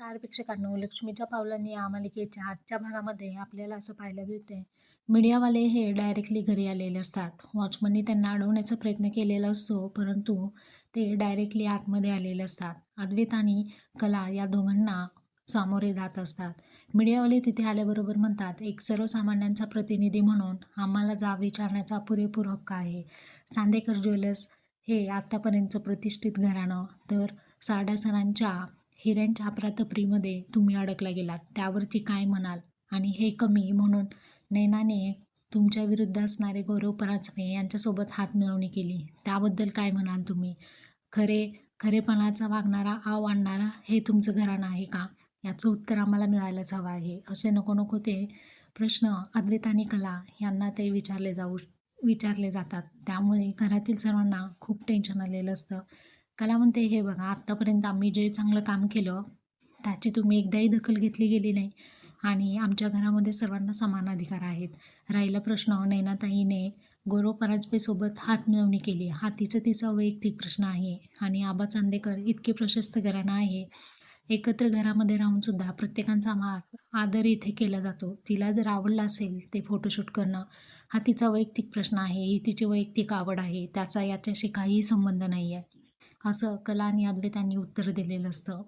नमस्कार प्रेक्षकांनो. लक्ष्मीच्या पावलांनी या मालिकेच्या आजच्या भागामध्ये आपल्याला असं पाहायला मिळते मीडियावाले हे डायरेक्टली घरी आलेले असतात. वॉचमननी त्यांना अडवण्याचा प्रयत्न केलेला असतो परंतु ते डायरेक्टली आतमध्ये आलेले असतात. अद्वैत आणि कला या दोघांना सामोरे जात असतात. मीडियावाले तिथे आल्याबरोबर म्हणतात एक सर्वसामान्यांचा प्रतिनिधी म्हणून आम्हाला जा विचारण्याचा पुरेपूर हक्क आहे. चांदेकर ज्वेलर्स हे आत्तापर्यंतचं प्रतिष्ठित घराणं. तर सारडा सरांच्या हिऱ्यांच्या अफरातफरीमध्ये तुम्ही अडकला गेलात त्यावरती काय म्हणाल? आणि हे कमी म्हणून नैनाने तुमच्या विरुद्ध असणारे गौरव परांजपे यांच्यासोबत हात मिळवणी केली. त्याबद्दल काय म्हणाल तुम्ही? खरे खरेपणाचा वागणारा आव आणणारा हे तुमचं घराणं आहे का? याचं उत्तर आम्हाला मिळायलाच हवं आहे. असे नको नको ते प्रश्न अद्वैत आणि कला यांना ते विचारले जाऊ विचारले जातात. त्यामुळे घरातील सर्वांना खूप टेन्शन आलेलं असतं. त्याला म्हणते हे बघा आत्तापर्यंत आम्ही जे चांगलं काम केलं त्याची तुम्ही एकदाही दखल घेतली गेली नाही. आणि आमच्या घरामध्ये सर्वांना समान अधिकार आहेत. राहिला प्रश्न नैनाताईने गौरव परांजपेसोबत हात मिळवणी केली. हा तिचा तिचा वैयक्तिक प्रश्न आहे. आणि आबा चांदेकर इतके प्रशस्त घराणं आहे. एकत्र घरामध्ये राहून सुद्धा प्रत्येकांचा मा आदर इथे केला जातो. तिला जर आवडला असेल ते फोटोशूट करणं हा तिचा वैयक्तिक प्रश्न आहे. ही तिची वैयक्तिक आवड आहे. त्याचा याच्याशी काहीही संबंध नाही आहे असं कला आणि अद्वैतांनी उत्तर दिलेलं असतं.